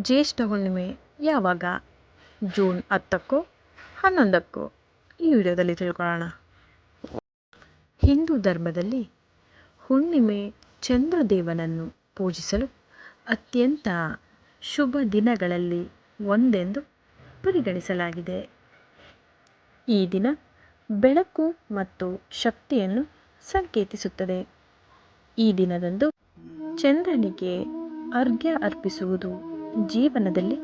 ಜ್ಯೇಷ್ಠ ಹುಣ್ಣಿಮೆ ಯಾವಾಗ? ಜೂನ್ ಹತ್ತಕ್ಕೋ, ಹನ್ನೊಂದಕ್ಕೋ? ಈ ವಿಡಿಯೋದಲ್ಲಿ ತಿಳ್ಕೊಳ್ಳೋಣ. ಹಿಂದೂ ಧರ್ಮದಲ್ಲಿ ಹುಣ್ಣಿಮೆ ಚಂದ್ರದೇವನನ್ನು ಪೂಜಿಸಲು ಅತ್ಯಂತ ಶುಭ ದಿನಗಳಲ್ಲಿ ಒಂದೆಂದು ಪರಿಗಣಿಸಲಾಗಿದೆ. ಈ ದಿನ ಬೆಳಕು ಮತ್ತು ಶಕ್ತಿಯನ್ನು ಸಂಕೇತಿಸುತ್ತದೆ. ಈ ದಿನದಂದು ಚಂದ್ರನಿಗೆ ಅರ್ಘ್ಯ ಅರ್ಪಿಸುವುದು ಜೀವನದಲ್ಲಿ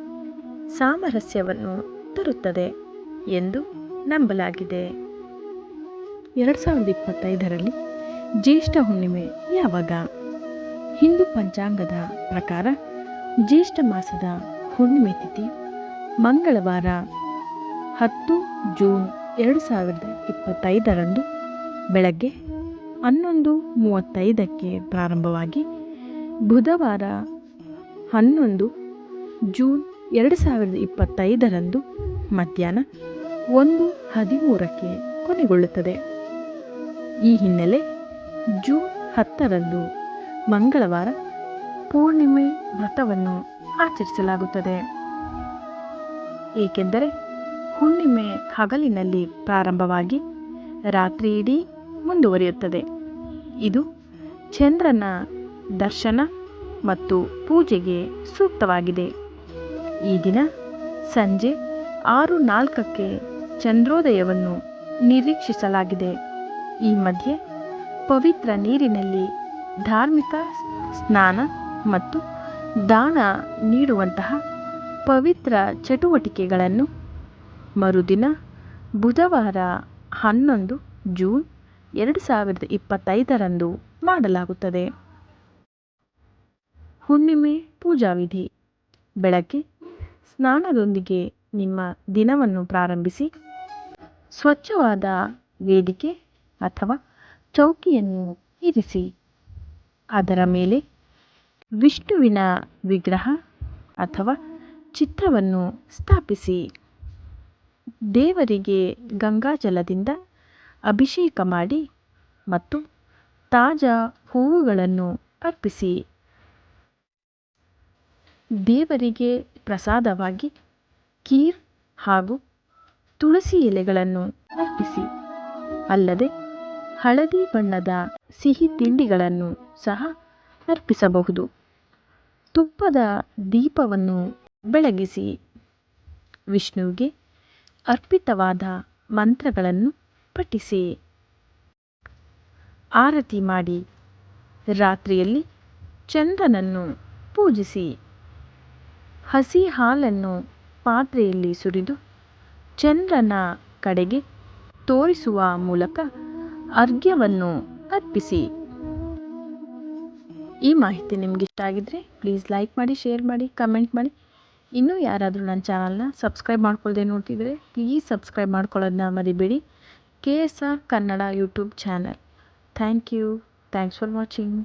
ಸಾಮರಸ್ಯವನ್ನು ತರುತ್ತದೆ ಎಂದು ನಂಬಲಾಗಿದೆ. ಎರಡು ಸಾವಿರದ ಇಪ್ಪತ್ತೈದರಲ್ಲಿ ಜ್ಯೇಷ್ಠ ಹುಣ್ಣಿಮೆ ಯಾವಾಗ? ಹಿಂದೂ ಪಂಚಾಂಗದ ಪ್ರಕಾರ ಜ್ಯೇಷ್ಠ ಮಾಸದ ಹುಣ್ಣಿಮೆ ತಿಥಿ ಮಂಗಳವಾರ, ಹತ್ತು ಜೂನ್ ಎರಡು ಸಾವಿರದ ಇಪ್ಪತ್ತೈದರಂದು ಬೆಳಗ್ಗೆ ಹನ್ನೊಂದು ಮೂವತ್ತೈದಕ್ಕೆ ಪ್ರಾರಂಭವಾಗಿ ಬುಧವಾರ ಹನ್ನೊಂದು ಜೂನ್ ಎರಡು ಸಾವಿರದ ಇಪ್ಪತ್ತೈದರಂದು ಮಧ್ಯಾಹ್ನ ಒಂದು ಹದಿಮೂರಕ್ಕೆ ಕೊನೆಗೊಳ್ಳುತ್ತದೆ. ಈ ಹಿನ್ನೆಲೆ ಜೂನ್ ಹತ್ತರಂದು ಮಂಗಳವಾರ ಪೂರ್ಣಿಮೆ ವ್ರತವನ್ನು ಆಚರಿಸಲಾಗುತ್ತದೆ. ಏಕೆಂದರೆ ಹುಣ್ಣಿಮೆ ಹಗಲಿನಲ್ಲಿ ಪ್ರಾರಂಭವಾಗಿ ರಾತ್ರಿ ಇಡೀ ಮುಂದುವರಿಯುತ್ತದೆ. ಇದು ಚಂದ್ರನ ದರ್ಶನ ಮತ್ತು ಪೂಜೆಗೆ ಸೂಕ್ತವಾಗಿದೆ. ಈ ದಿನ ಸಂಜೆ ಆರು ನಾಲ್ಕಕ್ಕೆ ಚಂದ್ರೋದಯವನ್ನು ನಿರೀಕ್ಷಿಸಲಾಗಿದೆ. ಈ ಮಧ್ಯೆ ಪವಿತ್ರ ನೀರಿನಲ್ಲಿ ಧಾರ್ಮಿಕ ಸ್ನಾನ ಮತ್ತು ದಾನ ನೀಡುವಂತಹ ಪವಿತ್ರ ಚಟುವಟಿಕೆಗಳನ್ನು ಮರುದಿನ ಬುಧವಾರ ಹನ್ನೊಂದು ಜೂನ್ ಎರಡು ಸಾವಿರದ ಇಪ್ಪತ್ತೈದರಂದು ಮಾಡಲಾಗುತ್ತದೆ. ಹುಣ್ಣಿಮೆ ಪೂಜಾ ವಿಧಿ ಬೆಳಗ್ಗೆ ಸ್ನಾನದೊಂದಿಗೆ ನಿಮ್ಮ ದಿನವನ್ನು ಪ್ರಾರಂಭಿಸಿ. ಸ್ವಚ್ಛವಾದ ವೇದಿಕೆ ಅಥವಾ ಚೌಕಿಯನ್ನು ಇರಿಸಿ. ಅದರ ಮೇಲೆ ವಿಷ್ಣುವಿನ ವಿಗ್ರಹ ಅಥವಾ ಚಿತ್ರವನ್ನು ಸ್ಥಾಪಿಸಿ. ದೇವರಿಗೆ ಗಂಗಾಜಲದಿಂದ ಅಭಿಷೇಕ ಮಾಡಿ ಮತ್ತು ತಾಜಾ ಹೂವುಗಳನ್ನು ಅರ್ಪಿಸಿ. ದೇವರಿಗೆ ಪ್ರಸಾದವಾಗಿ ಖೀರ್ ಹಾಗೂ ತುಳಸಿ ಎಲೆಗಳನ್ನು ಅರ್ಪಿಸಿ, ಅಲ್ಲದೆ ಹಳದಿ ಬಣ್ಣದ ಸಿಹಿ ತಿಂಡಿಗಳನ್ನು ಸಹ ಅರ್ಪಿಸಬಹುದು. ತುಪ್ಪದ ದೀಪವನ್ನು ಬೆಳಗಿಸಿ ವಿಷ್ಣುವಿಗೆ ಅರ್ಪಿತವಾದ ಮಂತ್ರಗಳನ್ನು ಪಠಿಸಿ. ಆರತಿ ಮಾಡಿ, ರಾತ್ರಿಯಲ್ಲಿ ಚಂದ್ರನನ್ನು ಪೂಜಿಸಿ. ಹಸಿ ಹಾಲನ್ನು ಪಾತ್ರೆಯಲ್ಲಿ ಸುರಿದು ಚಂದ್ರನ ಕಡೆಗೆ ತೋರಿಸುವ ಮೂಲಕ ಅರ್ಘ್ಯವನ್ನು ಅರ್ಪಿಸಿ. ಈ ಮಾಹಿತಿ ನಿಮ್ಗೆ ಇಷ್ಟ ಆಗಿದ್ರೆ ಪ್ಲೀಸ್ ಲೈಕ್ ಮಾಡಿ ಶೇರ್ ಮಾಡಿ ಕಮೆಂಟ್ ಮಾಡಿ. ಇನ್ನೂ ಯಾರಾದರೂ ನನ್ನ ಚಾನಲ್ನ ಸಬ್ಸ್ಕ್ರೈಬ್ ಮಾಡ್ಕೊಳ್ಳದೆ ನೋಡ್ತಿದ್ರೆ ಪ್ಲೀಸ್ ಸಬ್ಸ್ಕ್ರೈಬ್ ಮಾಡ್ಕೊಳ್ಳೋದನ್ನ ಮರಿಬೇಡಿ. K S R Kannada YouTube channel thank you thanks for watching